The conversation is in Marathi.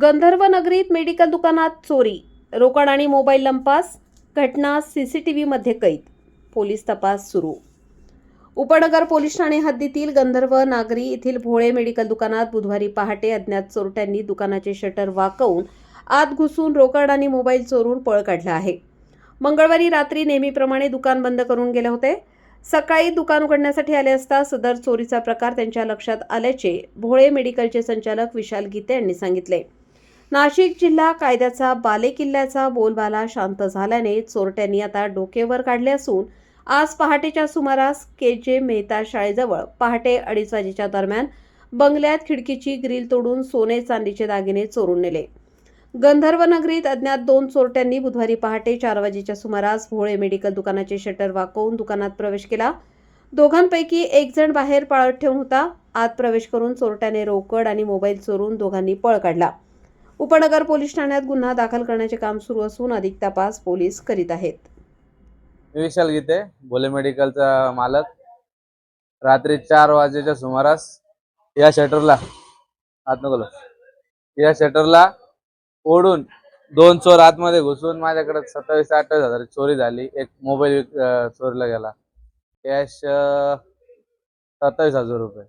गंधर्व नगरीत मेडिकल दुकानात चोरी रोकड आणि मोबाईल लंपास घटना सी सी टी व्हीमध्ये कैद पोलीस तपास सुरू. उपनगर पोलीस ठाणे हद्दीतील गंधर्व नागरी येथील भोळे मेडिकल दुकानात बुधवारी पहाटे अज्ञात चोरट्यांनी दुकानाचे शटर वाकवून आत घुसून रोकड आणि मोबाईल चोरून पळ काढला आहे. मंगळवारी रात्री नेहमीप्रमाणे दुकान बंद करून गेले होते. सकाळी दुकान उघडण्यासाठी आले असता सदर चोरीचा प्रकार त्यांच्या लक्षात आल्याचे भोळे मेडिकलचे संचालक विशाल गीते यांनी सांगितले. नाशिक जिल्हा कायद्याचा बालेकिल्ल्याचा बोलबाला शांत झाल्याने चोरट्यांनी आता डोकेवर काढले असून आज पहाटेच्या सुमारास के जे मेहता शाळेजवळ पहाटे अडीच वाजेच्या दरम्यान बंगल्यात खिडकीची ग्रील तोडून सोने चांदीचे दागिने चोरून नेले. गंधर्व नगरीत अज्ञात दोन चोरट्यांनी बुधवारी पहाटे चार वाजेच्या सुमारास भोळे मेडिकल दुकानाचे शटर वाकवून दुकानात प्रवेश केला. दोघांपैकी एक जण बाहेर पाळत ठेवून होता. आत प्रवेश करून चोरट्याने रोकड आणि मोबाईल चोरून दोघांनी पळ काढला. उपनगर पोलीस ठाण्यात गुन्हा दाखल करण्याचे काम सुरू असून अधिक तपास पोलीस करीत आहेत. मी विशाल गीते भोले मेडिकलचा मालक. रात्री चार वाजेच्या सुमारास या शटरला आत नको या शटरला ओढून दोन चोर आतमध्ये घुसून माझ्याकडे सत्तावीस अठ्ठावीस हजार चोरी झाली. एक मोबाईल चोरीला गेला. कॅश सत्तावीस हजार रुपये.